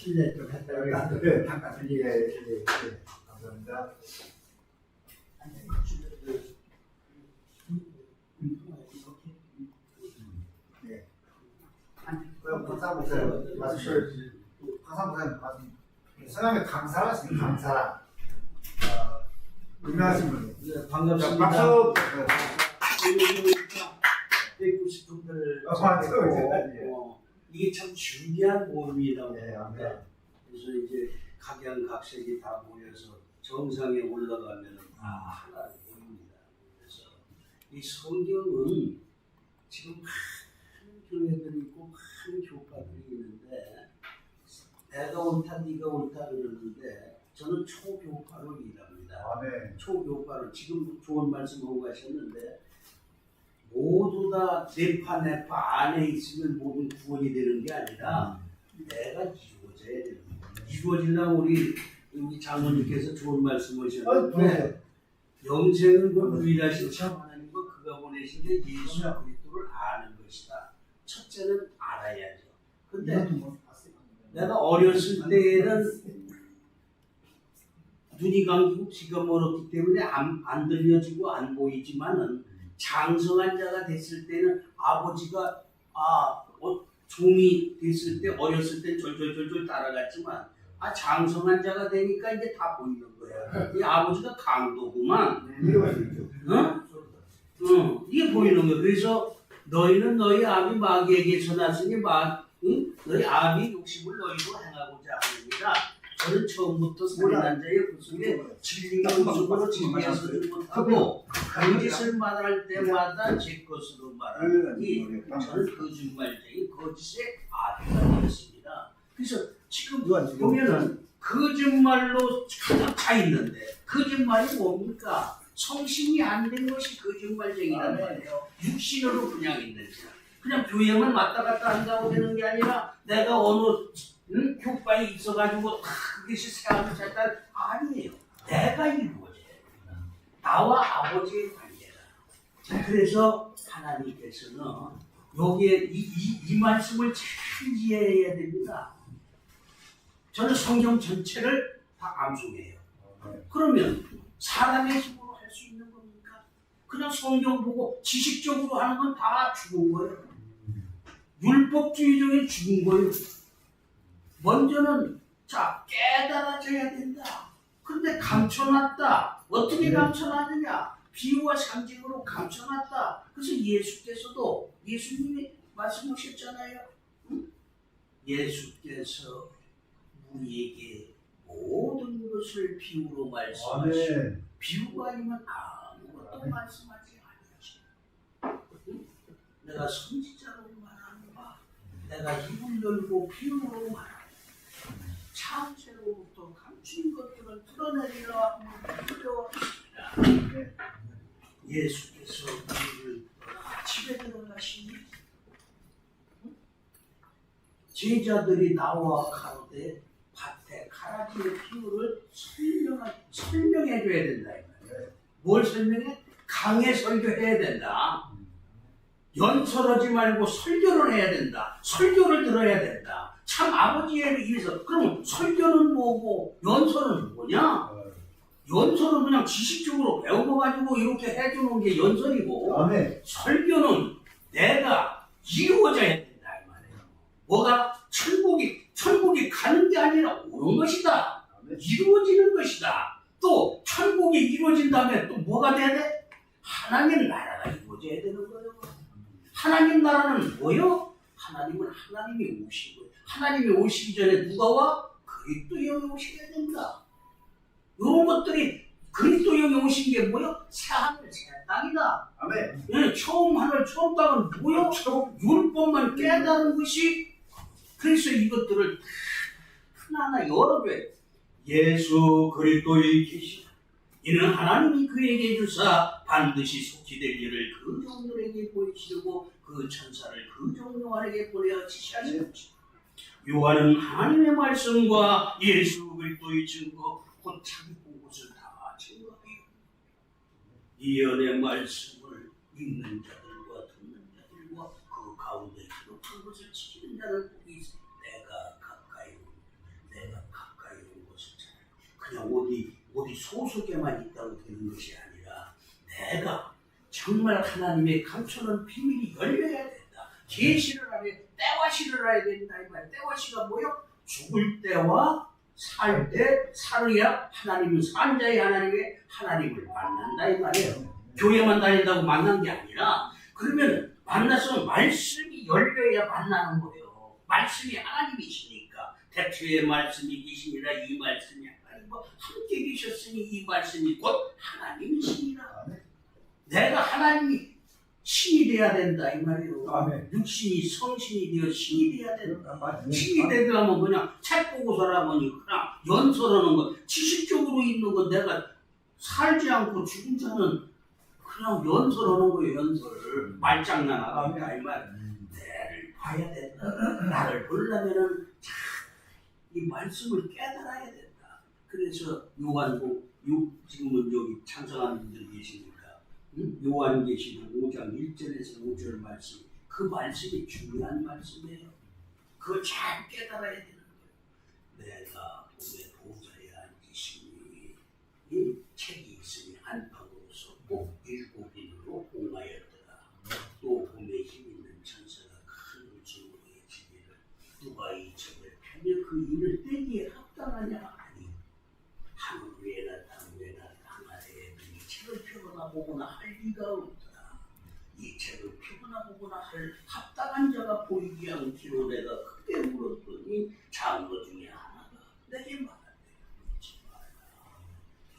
실례 좀 했다가 네, 잠깐 예, 예, 예, 감사합니다. 네. 말씀, 박사 목사님 말씀, 성함이 강사라십니까? 강사라. 어, 유명하신 분이. 네, 자, 반갑습니다. 박수. 싶은 분을 어, 맞아요. 찾고, 예. 어, 이게 참 중요한 모임이라고 네, 합니다. 네. 그래서 이제 각양각색이 다 모여서 정상에 올라가면 다 하나의 모입니다. 그래서 이 성경은 지금 많은 교회들이 있고 많은 교파들이 있는데 내가 옳다 네가 옳다 그러는데 저는 초교파로 일합니다. 아, 네. 초교파로 지금 좋은 말씀 하고 가셨는데 모두 다 내파 내파 안에 있으면 모든 구원이 되는 게 아니라 내가 이루어져야 되는 거예요. 이루어지려면 우리 우리 장모님께서 좋은 말씀 어, 하셨는데. 영생은 그 유일하신 참 하나님과 그가 보내신 게 예수 그리스도를 아는 것이다. 첫째는 알아야죠. 근데 내가 어렸을 때에는 눈이 감기고 귀가 멀었기 때문에 안, 안 들려지고 안 보이지만은 장성한 자가 됐을 때는 아버지가 아 어, 종이 됐을 때 어렸을 때 졸졸졸졸 따라갔지만 아 장성한 자가 되니까 이제 다 보이는 거야. 이 아버지가 강도구만. 수 있죠. 응? 응, 이게 보이는 거야. 그래서 너희는 너희 아비 마귀에게서 났으니 마, 응? 너희 아비 욕심을 너희로 행하고자 합니다. 저는 처음부터 살인한 자의 구속에 진리가 우속으로 지배하지도 못하고 그 짓을 말할 때마다 제 것으로 말하니 저는 거짓말쟁이 거짓의 아비가 되었습니다. 그래서 지금 보면은 거짓말로 가득 차 있는데 거짓말이 뭡니까? 성신이 안 된 것이 거짓말쟁이란 말이에요. 육신으로 그냥 있는 자. 그냥 교회만 왔다 갔다 한다고 되는 게 아니라 내가 어느 응? 교파에 있어가지고 다 그것이 세상을 살다 아니에요. 내가 이루어져야 됩니다. 나와 아버지의 관계다. 자, 그래서 하나님께서는 여기에 이, 이, 이 말씀을 잘 이해해야 됩니다. 저는 성경 전체를 다 암송해요. 그러면 사람의 힘으로 할 수 있는 겁니까? 그냥 성경 보고 지식적으로 하는 건 다 죽은 거예요. 율법주의적인 죽은 거예요. 먼저는 자 깨달아져야 된다. 근데 감춰놨다. 어떻게 감춰놨느냐? 비유와 상징으로 감춰놨다. 그래서 예수께서도 예수님이 말씀하셨잖아요. 응? 예수께서 우리에게 모든 것을 비유로 말씀하시고 아멘. 비유가 아니면 아무것도 말씀하지 아니하시고 내가 선지자로 말하는 바 내가 입을 열고 비유로 말하는 참새로부터 감춘 것들을 드러내리라 하면 두려워하시라 예수께서 우리를 집에 들어가시니 제자들이 나와 가로되 밭에 가라지의 비유를 설명하, 설명해 줘야 된다 이. 뭘 설명해? 강해 설교해야 된다. 연설하지 말고 설교를 해야 된다. 설교를 들어야 된다. 참 아버지에 의해서 그럼 설교는 뭐고 연설은 뭐냐? 연설은 그냥 지식적으로 배워가지고 이렇게 해주는 게 연설이고 아멘. 설교는 내가 이루어져야 된다 이 말이에요. 뭐가 천국이 천국이 가는 게 아니라 오는 것이다. 이루어지는 것이다. 또 천국이 이루어진 다음에 또 뭐가 돼야 돼? 하나님 나라가 이루어져야 되는 거예요. 하나님 나라는 뭐요? 하나님은 하나님이 거예요. 하나님이 오시기 전에 누가 와? 그리스도 영이 오셔야 된다. 이런 것들이 그리스도 영이 오신 게 뭐요? 새 하늘 새 땅이다. 아멘. 예, 처음 하늘 처음 땅은 뭐요? 율법만 깨달은 것이 그래서 이것들을 다 하나하나 열어줘야 돼. 예수 그리스도의 계시 이는 하나님이 그에게 주사 반드시 속히 될 일을 그 종들에게 보이시려고 그 천사를 그 종요한에게 보내어 것이다. 요한은 하나님의 말씀과 예수 그리스도의 증거 곧 자기 보고서를 다 증거해요. 이 연의 말씀을 읽는 자들과 듣는 자들과 그 가운데 기록한 것을 지키는 자는 복이 있어 내가 가까이 온 내가 가까이 온 것을 잘 그냥 어디 어디 소속에만 있다고 되는 것이 아니라 내가 정말 하나님의 감춰놓은 비밀이 열려야 된다. 계시를 안에 때와 시를 알아야 된다 이 말. 때와 시가 뭐요? 죽을 때와 살 때 살아야 하나님은 산자의 하나님의 하나님을 만난다 이 말이에요. 교회만 다닌다고 만난 게 아니라 그러면 만나서 말씀이 열려야 만나는 거예요. 말씀이 하나님이시니까 대초에 말씀이 계시니라 이 말씀이 하나님과 함께 계셨으니 이 말씀이 곧 하나님이시니라. 내가 하나님이 신이 돼야 된다 이 말이에요. 아멘. 육신이 성신이 되어 신이 돼야 된다. 맞네. 신이 되려면 그냥 책 보고서라면 그냥 연설하는 거 지식적으로 있는 거 내가 살지 않고 죽은 자는 그냥 연설하는 거예요 연설 말장난하고 아멘. 이 말. 나를 봐야 된다. 나를 보려면은 참이 말씀을 깨달아야 된다. 그래서 요한복 요 지금은 여기 찬성하는 분들 계십니까? 응? 요한계시록 5장 1절에서 5절 말씀 그 말씀이 중요한 말씀이에요. 그걸 잘 깨달아야 되는 거예요. 내가 봄에 보좌에 앉으시니 이 책이 있으니 한방으로서 꼭 일곱 인으로 공하였더라. 또 봄에 힘 있는 천사가 큰 웃음으로 외치기를 누가 이 책을 펴며 그 인을 떼기에 합당하냐 하니 하늘 위에나 땅 위에나 땅 아래에 이 책을 펴거나 보거나 할 리가 없더라. 이 책을 펴거나 보거나 할 합당한 자가 보이지 않기로 내가 크게 물었더니 장로 중에 하나가 내게 말하되 묻지 마라.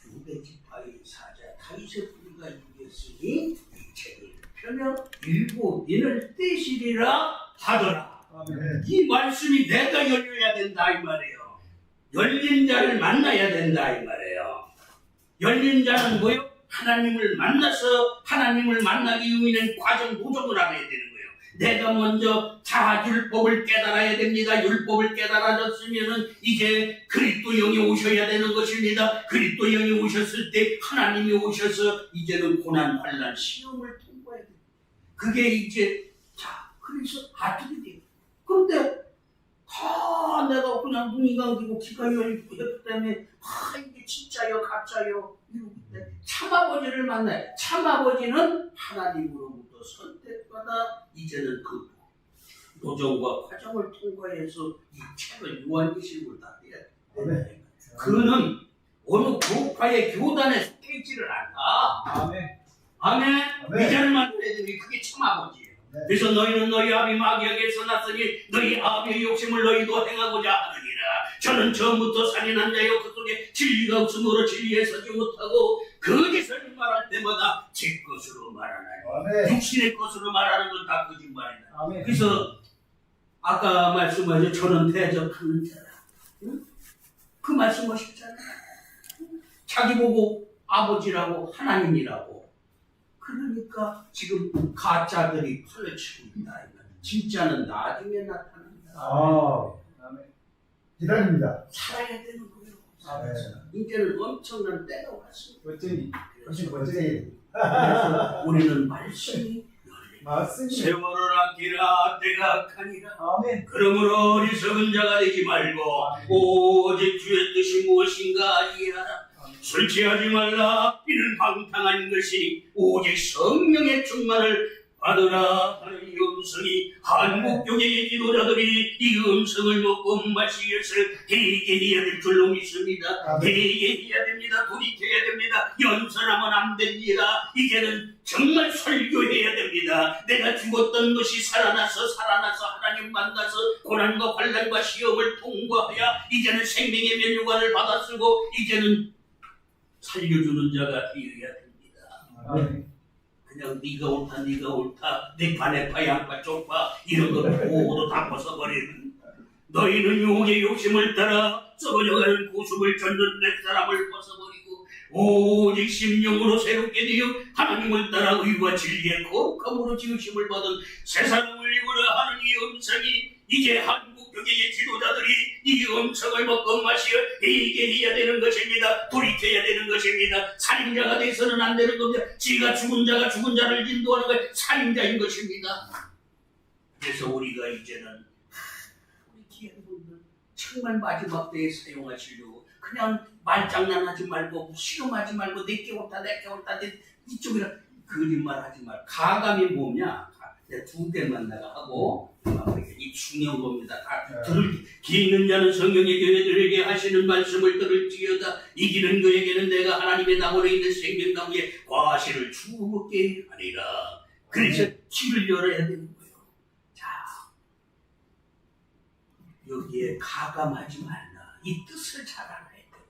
유대 지파의 사자 다윗의 뿌리가 이겼으니 이 책을 펴며 일곱 인을 떼시리라 하더라. 아멘. 이 말씀이 내가 열려야 된다 이 말이에요. 열린 자를 만나야 된다 이 말이에요. 열린 자는 뭐요? 하나님을 만나서 하나님을 만나기 위한 과정 도정을 알아야 되는 거예요. 내가 먼저 자 율법을 깨달아야 됩니다. 율법을 깨달아졌으면은 이제 그리스도 영이 오셔야 되는 것입니다. 그리스도 영이 오셨을 때 하나님이 오셔서 이제는 고난 환란 시험을 통과해야 돼요. 그게 이제 자 그래서 어떻게 돼요? 그런데 다 내가 그냥 눈이 감기고 귀가 열리고 했기 때문에 아 이게 진짜요 가짜요 이러고 있대 참아버지를 만나요 참아버지는 하나님으로부터 선택받아 이제는 그 노정과 과정을 통과해서 이 책을 요한계시록을 다 해야 돼. 그는 어느 교파의 교단에 속해 있지를 않다 아멘. 아멘. 이제는 만나야 되니 그게 참아버지예요 네. 그래서 너희는 너희 아비 마귀에게서 났으니 너희 아비의 욕심을 너희도 행하고자 하느니라. 저는 처음부터 살인한 자여 그 속에 진리가 없으므로 진리에 서지 못하고 거짓을 말할 때마다 제 것으로 말하나니 아멘. 육신의 것으로 말하는 건 다 거짓말이다. 아멘. 그래서 아까 말씀하신 저는 대적하는 자라. 응? 그 말씀하셨잖아요. 자기 보고 아버지라고 하나님이라고. 그러니까 지금 가짜들이 팔려치고 있다. 진짜는 나중에 나타난다. 아. 아멘. 기다립니다. 살아야 되는 거예요. 아멘. 이제는 엄청난 때가 왔습니다. 멋쟁이. 그래서 우리는 말씀이 맞습니다. 세월을 아끼라 때가 가니라. 아멘. 그러므로 어리석은 자가 되지 말고 오직 주의 뜻이 무엇인가 이해하라. 술 취하지 말라. 이는 방탕한 것이니 오직 성령의 충만을 받으라 하는 이 음성이 한국 교계의 지도자들이 이 음성을 먹고 마시기 위해서 회개해야 될 줄로 믿습니다. 아멘. 회개해야 됩니다. 돌이켜야 됩니다. 연설하면 안 됩니다. 이제는 정말 설교해야 됩니다. 내가 죽었던 것이 살아나서 살아나서 하나님 만나서 고난과 환란과 시험을 통과하여 이제는 생명의 면류관을 받아 쓰고 이제는 살려주는 자가 되어야 됩니다. 아멘. 그냥 네가 옳다 네가 옳다 내 판에 파 양파 쪽파 이런 거 모두 다 벗어버리는 너희는 용의 욕심을 따라 썩어져가는 고습을 젓는 내 사람을 벗어버리고 오직 심령으로 새롭게 되어 하나님을 따라 의와 진리의 거룩함으로 지으심을 받은 세상을 이구라 하는 이 음성이 이제 한국 교계의 지도자들이 이 음성을 먹고 마시어 회개해야 되는 것입니다. 돌이켜야 되는 것입니다. 살인자가 돼서는 안 되는 겁니다. 지가 죽은 자가 죽은 자를 인도하는 것 살인자인 것입니다. 그래서 우리가 이제는 하, 우리 귀한 분들 정말 마지막 때에 사용하시려고 그냥 말장난하지 말고 실험하지 말고 내게 옳다 내게 옳다 내 이쪽이라 거짓말하지 말. 가감이 뭐냐? 두 대만 내가 하고 이 중요한 겁니다. 다 네. 들을 기는 자는 성령의 교회들에게 하시는 말씀을 들을지어다 이기는 그에게는 내가 하나님의 나무로 있는 생명나무의 과실을 주게 하리라. 그래서 귀를 열어야 되는 거예요. 자 여기에 가감하지 말라. 이 뜻을 잘 알아야 돼요.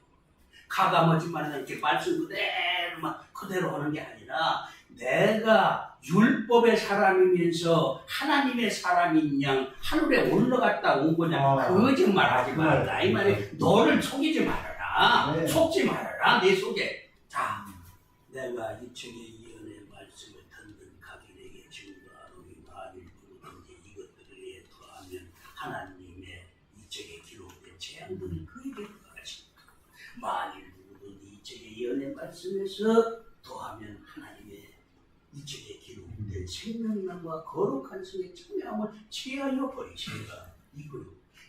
가감하지 말라 이렇게 말씀 그대로만 그대로 하는 게 아니라 내가 율법의 사람이면서 하나님의 사람인 양 하늘에 올라갔다 온 거냐? 아. 거짓말하지 말라. 이 말이 너를 속이지 말아라. 네. 속지 말아라 내 속에. 자 내가 이 책의 이언의 말씀을 듣는 각인에게 증거하노니 만일 누구든지 이것들을 더하면 하나님의 이 책에 기록된 재앙들이 그에게 더하십니다 만일 누구든지 이 책의 이언의 말씀에서 더하면 하나님의 이 책에 기록된 생명난과 거룩한 성의 청량함을 취하여 버리시리라 이거요.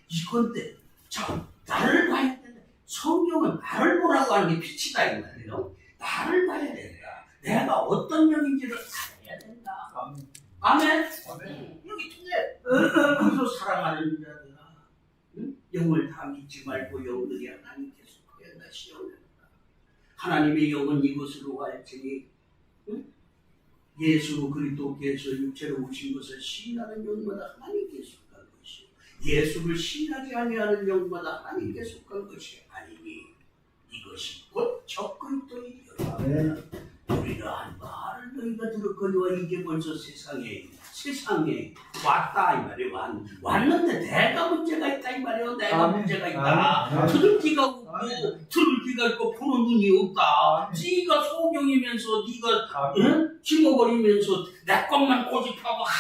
이건데 자 나를 봐야 된다. 성경은 나를 보라고 하는 게 빛이다 이 말이에요. 나를 봐야 된다. 내가 어떤 영인지를 알아야 된다. 아멘. 여기 통해. 그래서 사랑하는 자들아 응? 영을 다 믿지 말고 영들이 하나님께 속하였나 시험된다. 하나님의 영은 이것으로 갈지니 응? 예수 그리스도께서 육체로 오신 것을 시인하는 영마다 하나님께 속한 것이요 예수를 시인하지 아니하는 영마다 하나님께 속한 것이 아니니 이것이 곧 적그리스도이니라. 우리가 말을 너희가 들었거니와 이게 벌써 세상에 세상에 왔다 이 말이야 왔, 왔는데 내가 문제가 있다 이 말이야 내가 아멘. 문제가 있다 아멘. 들을 귀가 없고. 들을 귀가 있고 보는 눈이 없다. 네가 소경이면서 네가. 응? 힘어버리면서 내 것만 고집하고 하,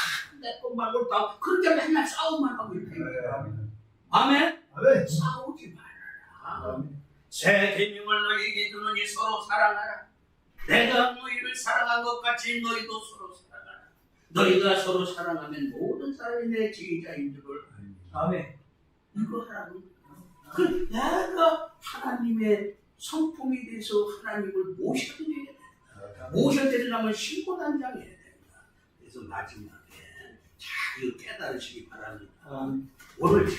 내 것만 옳다 그렇게 맨날 싸움만 하고 있다 아멘 아멘. 싸우지 말아라 아멘. 새 계명을 너희에게 주노니 서로 사랑하라. 내가 너희를 사랑한 것 같이 너희도 서로 사랑하라. 너희가 서로 사랑하면 모든 사람이 내 지휘자인 줄을 아멘. 이거 하라고. 그 내가 하나님의 성품이 돼서 하나님을 모셔드려야 된다. 모셔드리려면 신고 단장해야 된다. 그래서 마지막에 잘 이거 깨달으시기 바랍니다. 아멘. 오늘 참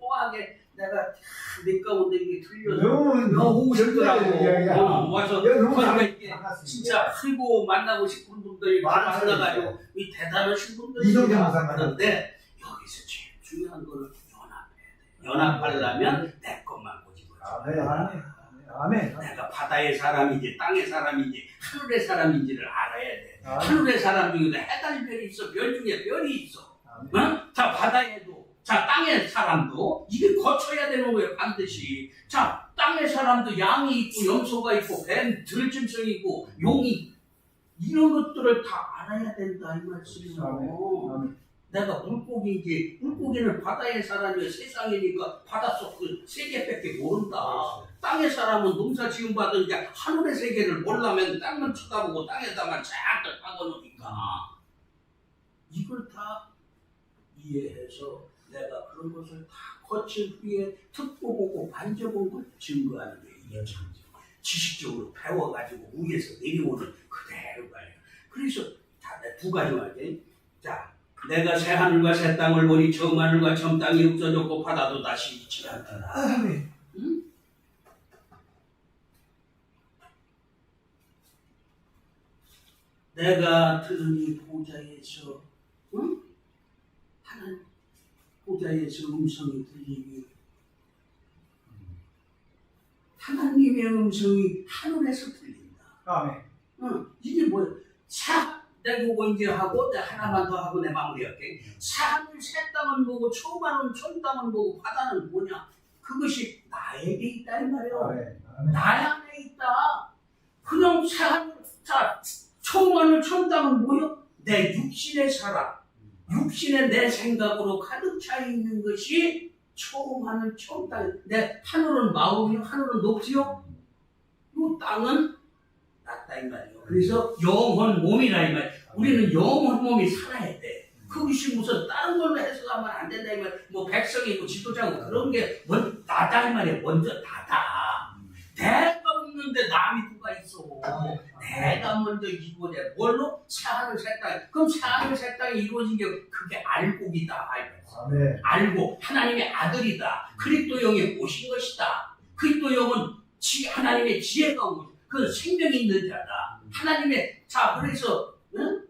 묘하게 내가 참내 가운데 이게 들려서 너무 오셨더라고. 어, 와서 야, 너무 그러니까 반갑습니다. 진짜 크고 만나고 싶은 분들이 많아요, 만나가지고 이 대단하신 분들이 이동경 목사님 그런데 여기서 제일 중요한 거는 연합해야 돼. 연합하려면 내 것만 고집을 아멘. 아멘. 아멘. 내가 바다의 사람인지 땅의 사람인지 하늘의 사람인지를 알아야 돼. 아멘. 하늘의 사람 중에도 해달별이 있어. 별 중에 별이 있어. 어? 자 바다에도 자 땅의 사람도 이게 거쳐야 되는 거예요 반드시 자 땅의 사람도 양이 있고 염소가 있고 뱀 들짐승이 있고 용이 이런 것들을 다 알아야 된다 이 말씀이에요. 내가 물고기인지 물고기는 바다의 사람이 세상이니까 바닷속 그 세계밖에 모른다. 땅의 사람은 농사 지음 받은 이제 하늘의 세계를 몰라면 땅만 쳐다보고 땅에다만 잔뜩 박아놓으니까. 이걸 다 이해해서 내가 그런 것을 다 거친 후에 듣고 보고 만져본 걸 증거하는 게 이게 참 지식적으로 배워가지고 위에서 내려오는 그대로 가요. 그래서 다두 가지만 할게. 자, 내가 새 하늘과 새 땅을 보니 처음 하늘과 처음 땅이 없어졌고 바다도 다시 있지 않더라. 아멘. 내가 들으니 보좌에서 응? 하나님 보좌에서 음성이 들리니 하나님의 음성이 하늘에서 들린다. 아멘. 응, 이게 뭐야? 사, 내가 이제 하고, 내가 하나만 더 하고 내 마무리할게. 사하늘 새 처음 하는 처음 땅은 뭐고, 바다는 뭐냐? 그것이 나에게 있다, 이. 아멘. 아멘. 나의 안에 있다. 그냥 사하늘, 자, 처음 하는 처음 땅은 뭐요? 내 육신의 사람. 육신의 내 생각으로 가득 차 있는 것이 처음 하는 처음 땅. 내 하늘은 마음이요, 하늘은 높지요. 이 땅은 낮다 이 말이에요. 그래서 영혼 몸이라 이 말. 우리는 영혼 몸이 살아야 돼. 그것이 무슨 다른 걸로 해석하면 안 된다 이 말. 뭐 백성이고 지도자고 그런 게 먼, 나다 이 말이에요. 먼저 나다. 내 가 없는데 남이 누가 있어? 내가 먼저 이루어져. 뭘로? 사하늘 새 땅. 그럼 사하늘 새 땅이 이루어진 게 그게 알곡이다. 아멘. 알고 하나님의 아들이다. 그리스도 영이 오신 것이다. 그리스도 영은 지 하나님의 지혜가 온 것. 그 생명 있는 자다. 하나님의 자 그래서 응?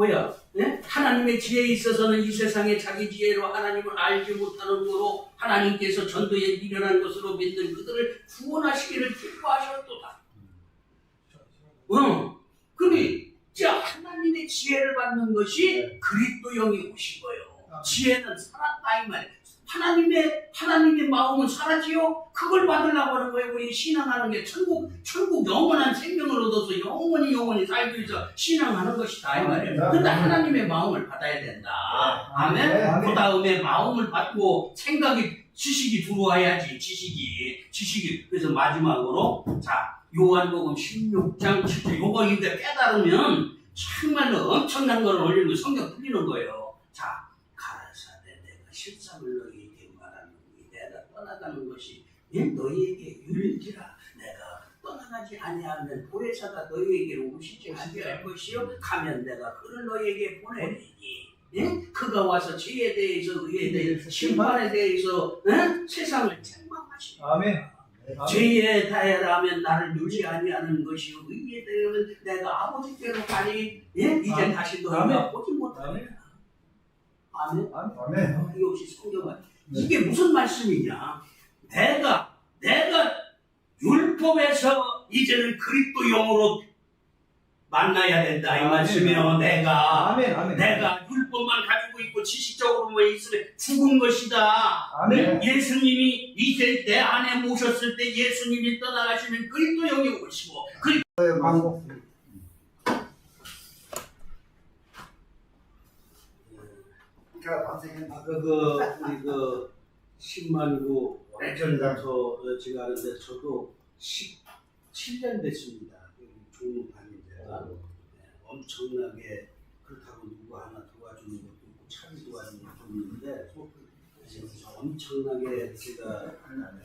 하, 뭐야? 예? 하나님의 지혜에 있어서는 이 세상에 자기 지혜로 하나님을 알지 못하는 거로 하나님께서 전도에 미련한 것으로 믿는 그들을 구원하시기를 기뻐하셨도다. 응. 그리 자 하나님의 지혜를 받는 것이 그리스도 영이 오신 거예요. 지혜는 살았다 이 말. 하나님의 하나님의 마음은 살았지요. 그걸 받으려고 하는 거예요. 우리 신앙하는 게 천국 천국 영원한 생명을 얻어서 영원히 영원히 살기 위해서 신앙하는 것이다 이 말이에요. 근데 하나님의 마음을 받아야 된다. 아멘. 아멘. 그 다음에 마음을 받고 생각이 지식이 들어와야지 지식이 지식이 그래서 마지막으로 자 요한복음 16장 7절 요거 이제 깨달으면 정말로 엄청난 걸 올리는 성경 풀리는 거예요. 자 가라사대 내가 실상을 너희에게 말하노니 내가 떠나가는 것이 예? 너희에게 유일지라 내가 떠나가지 아니하면 보혜사가 너희에게로 오시지 아니할 것이요 가면 내가 그를 너희에게 보내리니 예? 그가 와서 죄에 대해서 의에 대해서 심판에 대해서 예? 세상을 책망하시니 아멘. 죄에 대하면 나를 유지 아니하는 것이요 의에 대하면 내가 아버지께로 가니 예? 이제 아멘. 다시 너희가 아멘. 보지 못하리라 아멘 아멘. 이 없이 성경은 이게 무슨 말씀이냐 내가 내가 율법에서 이제는 그리스도 영으로 만나야 된다 이 아멘. 말씀이에요 내가 아멘. 아멘. 내가 율법만 가지고 있고 지식적으로만 있으면 죽은 것이다. 아멘. 예수님이 이제 내 안에 모셨을 때 예수님이 떠나가시면 그리스도 영이 오시고 그리스도 광고. 아까 그 우리 그 10만구 오래전부터 제가 아는데 저도 17년 됐습니다. 종로 다닌 데가 네, 엄청나게 그렇다고 누구 하나 도와주는 것도 있고 차비 도와주는 것도 있는데 엄청나게 제가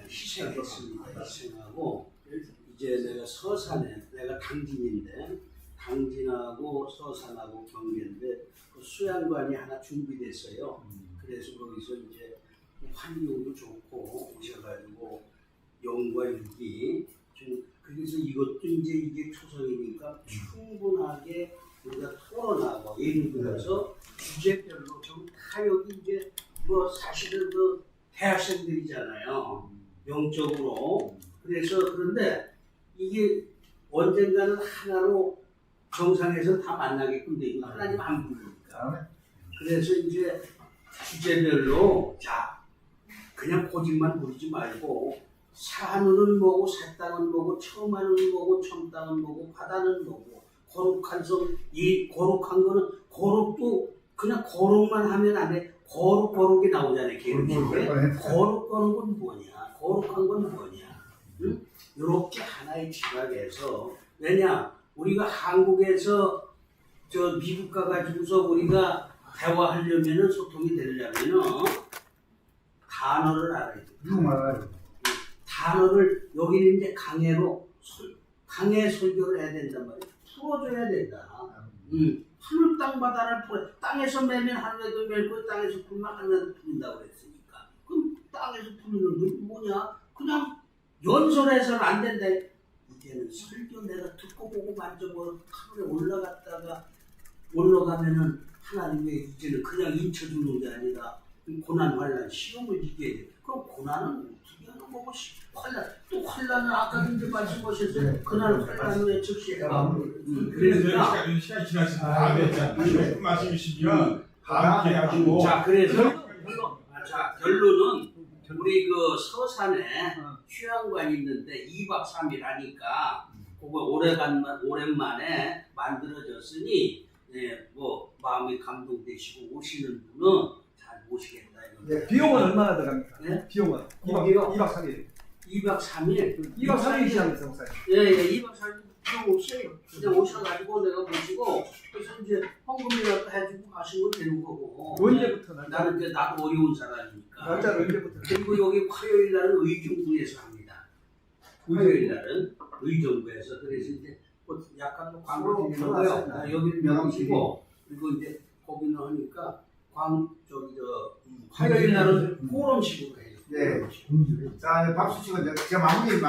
희생했습니다. 희생하고 이제 내가 서산에 내가 당진인데 당진하고 서산하고 경계인데 그 수양관이 하나 준비됐어요. 그래서 거기서 이제 환경도 좋고 오셔가지고 영과 육이 좀 그래서 이것도 이제 이게 초성이니까 충분하게 우리가 토론하고 예를 들어서 주제별로 좀다 여기 이제 뭐 사실은 그 대학생들이잖아요 영적으로 그래서 그런데 이게 언젠가는 하나로 정상에서 다 만나게끔 돼 있고 하나님 안 부르니까. 그래서 이제 주제별로 자 그냥 고집만 부리지 말고 산은 뭐고 사땅은 뭐고 처마는 뭐고 첨땅은 뭐고 바다는 뭐고 거룩한 섬이 거룩한 거는 거룩도 그냥 거룩만 하면 안 돼. 거룩 거룩이 나오잖아요. 계획식에 거룩 거룩은 뭐냐? 거룩한 건 뭐냐? 응? 이렇게 하나의 지각에서 왜냐? 우리가 한국에서 저 미국 가가지고서 우리가 대화하려면은 소통이 되려면은 단어를 알아야 돼. 누구말 단어를 여기는 이제 강해로 설- 강해 설교를 해야 된단 말이야. 풀어줘야 된다. 음, 하늘 땅 바다를 풀어 땅에서 매면 하늘에도 멜고 땅에서 풀면 하늘에도 풀린다고 그랬으니까 그럼 땅에서 풀리는 게 뭐냐? 그냥 연설해서는 안 된다. 이제는 설교 내가 듣고 보고 만져보고 하늘에 올라갔다가 올라가면은 하나님의 이제는 그냥 인쳐주는 게 아니라 이 고난 환란 시험을 이겨야 돼. 그럼 고난은 어떻게 하는 거고? 시- 환란. 또 환란은 아까 이제 말씀하셨어요. 그날 환란을 왜 즉시해라. 음, 그러니까 시간이 시간이 지났으니까 아, 네. 자, 무슨 말씀이시면 다음 기회 가지고. 자 그래서 아, 자 결론은 우리 그 서산에 휴양관 있는데 2박 3일 하니까 그거 오래간만 오랜만에 만들어졌으니 예, 뭐 마음이 감동되시고 오시는 분은 오시겠다. 네, 비용은 얼마나 들어갑니까? 네? 비용은 거기요? 2박, 2박 3일. 2박 3일. 2박 3일 시작했어요, 목사님. 예, 예, 2박 3일 비용 없이 그냥 오셔가지고 내가 보시고 그래서 이제 헌금이라도 해주고 가시면 되는 거고. 언제부터 날? 나는 이제 나도 어려운 사람이니까. 날짜는 언제부터? 그리고 여기 화요일 날은 의정부에서 합니다. 화요일 날은 의정부에서 그래서 이제 약간 광고 드리는 거요. 여기는 명함시고 그리고 이제 거기는 하니까 광 저기 저 화요일 날은 음. 포럼식으로 해요. 네. 자, 밥수식은 제가 마무리 마-